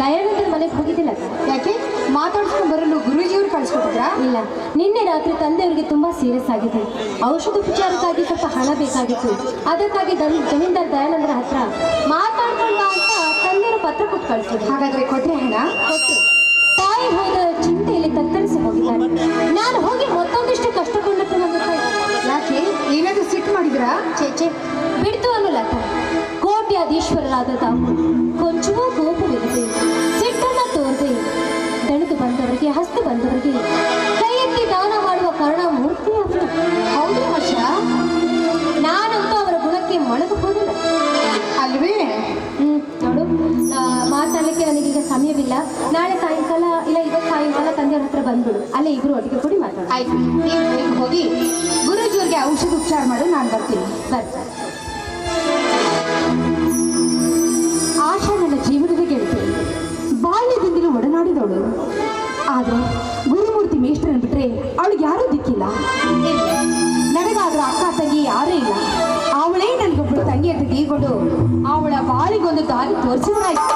ದಯಾನಂದನ ಮನೆಗೆ ಹೋಗಿದ್ದಿಲ್ಲ. ಯಾಕೆ? ಮಾತಾಡ್ಸ್ಕೊಂಡು ಬರಲು ಗುರುಜಿಯವ್ರು ಕಳಿಸ್ಕೊಟ್ಟಿದ್ರಾ? ಇಲ್ಲ. ನಿನ್ನೆ ರಾತ್ರಿ ತಂದೆಯವ್ರಿಗೆ ತುಂಬಾ ಸೀರಿಯಸ್ ಆಗಿದೆ ಔಷಧ ಉಪಚಾರಕ್ಕಾಗಿ ಸ್ವಲ್ಪ ಹಣ ಬೇಕಾಗಿತ್ತು. ಅದಕ್ಕಾಗಿ ಜಮೀನ್ದಾರ್ ದಯಾನಂದರ ಹತ್ರ ಮಾತಾಡ್ಕೊಂಡ ಅಂತ ತಂದೆಯವರು ಪತ್ರ ಕೊಟ್ಟು ಕಳಿಸಿದ್ರು. ಹಾಗಾದ್ರೆ ಕೊಟ್ರೆ ಹಣ? ಕೊಟ್ಟು ತಾಯಿ ಹೋದ ಚಿಂತೆಯಲ್ಲಿ ತತ್ತರಿಸಿ ಹೋಗಿದ್ದಾರೆ ನಾನು ಹೋಗಿ ಮತ್ತೊಂದಿಷ್ಟು ಕಷ್ಟಗೊಂಡದ್ದು ನನ್ನ ತಾಯಿ. ಯಾಕೆ? ಏನಾದರೂ ಸಿಟ್ಟು ಮಾಡಿದ್ರಾ? ಚೇಚೆ ಬಿಡ್ತು ಅನ್ನಲತ ಕೋಟ್ಯಾಧೀಶ್ವರರಾದ ತಾವು. ದಣಿದು ಹಸ್ತ ಬಂದವರಿಗೆ ಕೈ ಎತ್ತಿ ದಾನ ಮಾಡುವ ಕಾರಣ ಅವರು. ಹೌದು ವರ್ಷ ನಾನಂತೂ ಅವರ ಗುಣಕ್ಕೆ ಹೋದಿಲ್ಲ ಅಲ್ವೇ? ಹ್ಮ್ ನೋಡು ಮಾತಾಡಲಿಕ್ಕೆ ನನಗೀಗ ಸಮಯವಿಲ್ಲ. ನಾಳೆ ಸಾಯಂಕಾಲ ಇಲ್ಲ ಇವತ್ತು ಸಾಯಂಕಾಲ ತಂದೆಯವ್ರ ಹತ್ರ ಬಂದ್ಬಿಡು. ಅಲ್ಲೇ ಇಬ್ರು ಒಟ್ಟಿಗೆ ಕೂಡಿ ಮಾತಾಡ. ಆಯ್ತು ನೀವು ಹೋಗಿ ಗುರುಜಿಯವ್ರಿಗೆ ಔಷಧ ಉಪಚಾರ ಮಾಡು ನಾನು ಬರ್ತೀನಿ. ಬರ್ತಾರೆ ಆದ್ರೆ ಗುರುಮೂರ್ತಿ ಮೇಷ್ಟ್ರನ್ ಬಿಟ್ರೆ ಅವಳಿಗೆ ಯಾರೂ ದಿಕ್ಕಿಲ್ಲ. ನನಗಾದ್ರೂ ಅಕ್ಕ ತಂಗಿ ಯಾರೂ ಇಲ್ಲ. ಅವಳೇ ನನಗೊಬ್ಬಳು ತಂಗಿ ಅಂತ ತೀರ್ಕೊಂಡು ಅವಳ ಬಾಳಿಗೊಂದು ದಾರಿ ತೋರಿಸಿದ್ರಾಯ್ತು